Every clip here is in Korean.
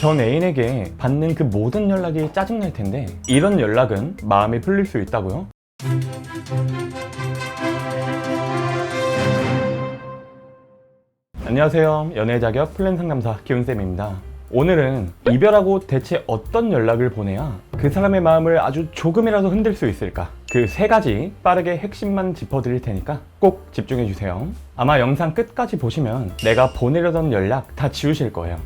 전 애인에게 받는 그 모든 연락이 짜증날 텐데 이런 연락은 마음이 풀릴 수 있다고요? 안녕하세요. 연애 자격 플랜 상담사 기훈쌤입니다. 오늘은 이별하고 대체 어떤 연락을 보내야 그 사람의 마음을 아주 조금이라도 흔들 수 있을까? 그 세 가지 빠르게 핵심만 짚어드릴 테니까 꼭 집중해 주세요. 아마 영상 끝까지 보시면 내가 보내려던 연락 다 지우실 거예요.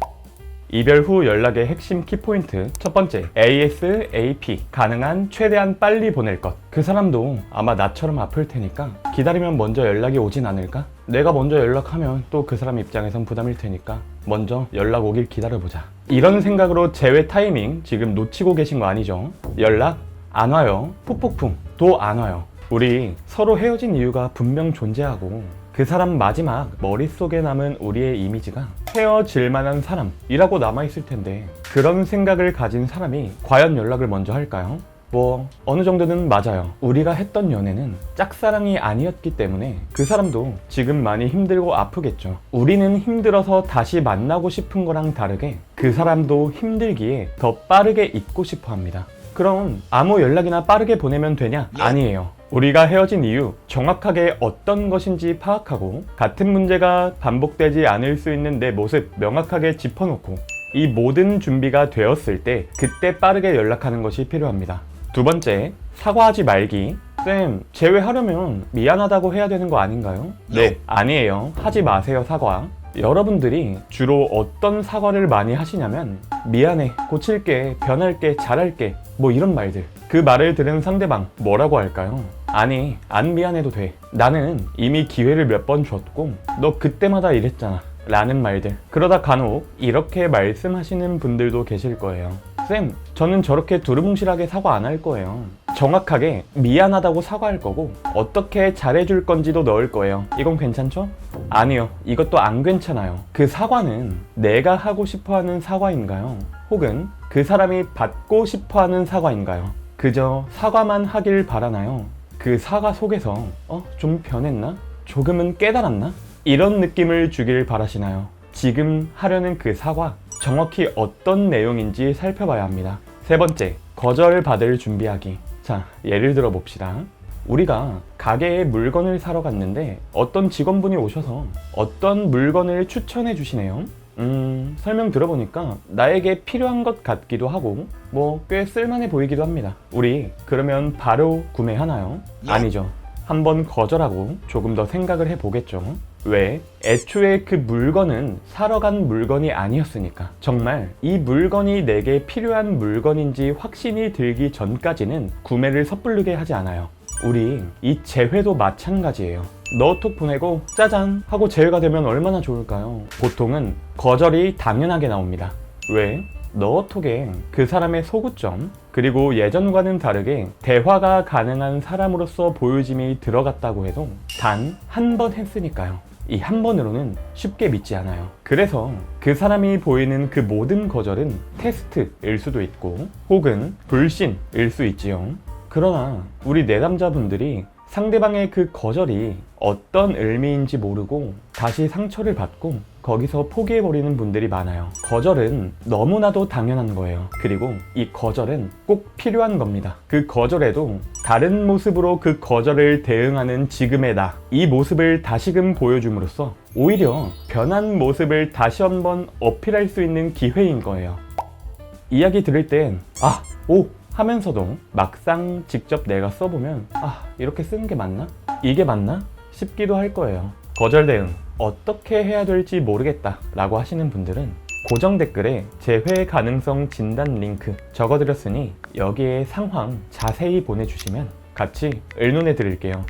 이별 후 연락의 핵심 키포인트 첫 번째 ASAP 가능한 최대한 빨리 보낼 것. 그 사람도 아마 나처럼 아플 테니까 기다리면 먼저 연락이 오진 않을까? 내가 먼저 연락하면 또 그 사람 입장에선 부담일 테니까 먼저 연락 오길 기다려보자. 이런 생각으로 재회 타이밍 지금 놓치고 계신 거 아니죠? 연락 안 와요. 푹푹풍 도 안 와요. 우리 서로 헤어진 이유가 분명 존재하고 그 사람 마지막 머릿속에 남은 우리의 이미지가 헤어질 만한 사람이라고 남아있을 텐데 그런 생각을 가진 사람이 과연 연락을 먼저 할까요? 뭐 어느 정도는 맞아요. 우리가 했던 연애는 짝사랑이 아니었기 때문에 그 사람도 지금 많이 힘들고 아프겠죠. 우리는 힘들어서 다시 만나고 싶은 거랑 다르게 그 사람도 힘들기에 더 빠르게 잊고 싶어 합니다. 그럼 아무 연락이나 빠르게 보내면 되냐? 아니에요. 우리가 헤어진 이유 정확하게 어떤 것인지 파악하고 같은 문제가 반복되지 않을 수 있는 내 모습 명확하게 짚어놓고 이 모든 준비가 되었을 때 그때 빠르게 연락하는 것이 필요합니다. 두 번째, 사과하지 말기. 쌤, 재회하려면 미안하다고 해야 되는 거 아닌가요? 네, 아니에요. 하지 마세요, 사과. 여러분들이 주로 어떤 사과를 많이 하시냐면 미안해, 고칠게, 변할게, 잘할게 뭐 이런 말들 그 말을 들은 상대방 뭐라고 할까요? 아니 안 미안해도 돼 나는 이미 기회를 몇 번 줬고 너 그때마다 이랬잖아 라는 말들 그러다 간혹 이렇게 말씀하시는 분들도 계실 거예요 쌤 저는 저렇게 두루뭉실하게 사과 안 할 거예요 정확하게 미안하다고 사과할 거고 어떻게 잘해줄 건지도 넣을 거예요 이건 괜찮죠? 아니요 이것도 안 괜찮아요 그 사과는 내가 하고 싶어하는 사과인가요? 혹은 그 사람이 받고 싶어하는 사과인가요? 그저 사과만 하길 바라나요? 그 사과 속에서 어? 좀 변했나? 조금은 깨달았나? 이런 느낌을 주길 바라시나요? 지금 하려는 그 사과 정확히 어떤 내용인지 살펴봐야 합니다. 세 번째, 거절받을 준비하기. 자, 예를 들어 봅시다. 우리가 가게에 물건을 사러 갔는데 어떤 직원분이 오셔서 어떤 물건을 추천해 주시네요. 음, 설명 들어보니까 나에게 필요한 것 같기도 하고 뭐 꽤 쓸만해 보이기도 합니다. 우리 그러면 바로 구매하나요? 아니죠. 한번 거절하고 조금 더 생각을 해보겠죠. 왜? 애초에 그 물건은 사러 간 물건이 아니었으니까. 정말 이 물건이 내게 필요한 물건인지 확신이 들기 전까지는 구매를 섣부르게 하지 않아요. 우리 이 재회도 마찬가지예요. 너톡 보내고 짜잔 하고 재회가 되면 얼마나 좋을까요? 보통은 거절이 당연하게 나옵니다. 왜? 너톡에 그 사람의 소구점 그리고 예전과는 다르게 대화가 가능한 사람으로서 보여짐이 들어갔다고 해도 단 한 번 했으니까요. 이 한 번으로는 쉽게 믿지 않아요. 그래서 그 사람이 보이는 그 모든 거절은 테스트일 수도 있고 혹은 불신일 수 있지요. 그러나 우리 내담자분들이 상대방의 그 거절이 어떤 의미인지 모르고 다시 상처를 받고 거기서 포기해버리는 분들이 많아요. 거절은 너무나도 당연한 거예요. 그리고 이 거절은 꼭 필요한 겁니다. 그 거절에도 다른 모습으로 그 거절을 대응하는 지금의 나, 이 모습을 다시금 보여줌으로써 오히려 변한 모습을 다시 한번 어필할 수 있는 기회인 거예요. 이야기 들을 땐, 아, 오! 하면서도 막상 직접 내가 써보면, 아, 이렇게 쓰는 게 맞나? 이게 맞나? 싶기도 할 거예요. 거절 대응, 어떻게 해야 될지 모르겠다 라고 하시는 분들은 고정 댓글에 재회 가능성 진단 링크 적어드렸으니 여기에 상황 자세히 보내주시면 같이 의논해 드릴게요.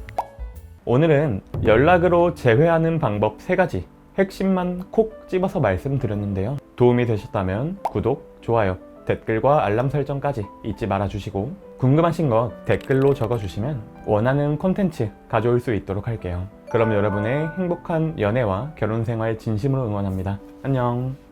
오늘은 연락으로 재회하는 방법 3가지 핵심만 콕 집어서 말씀드렸는데요. 도움이 되셨다면 구독, 좋아요, 댓글과 알람 설정까지 잊지 말아주시고 궁금하신 것 댓글로 적어주시면 원하는 콘텐츠 가져올 수 있도록 할게요. 그럼 여러분의 행복한 연애와 결혼 생활 진심으로 응원합니다. 안녕.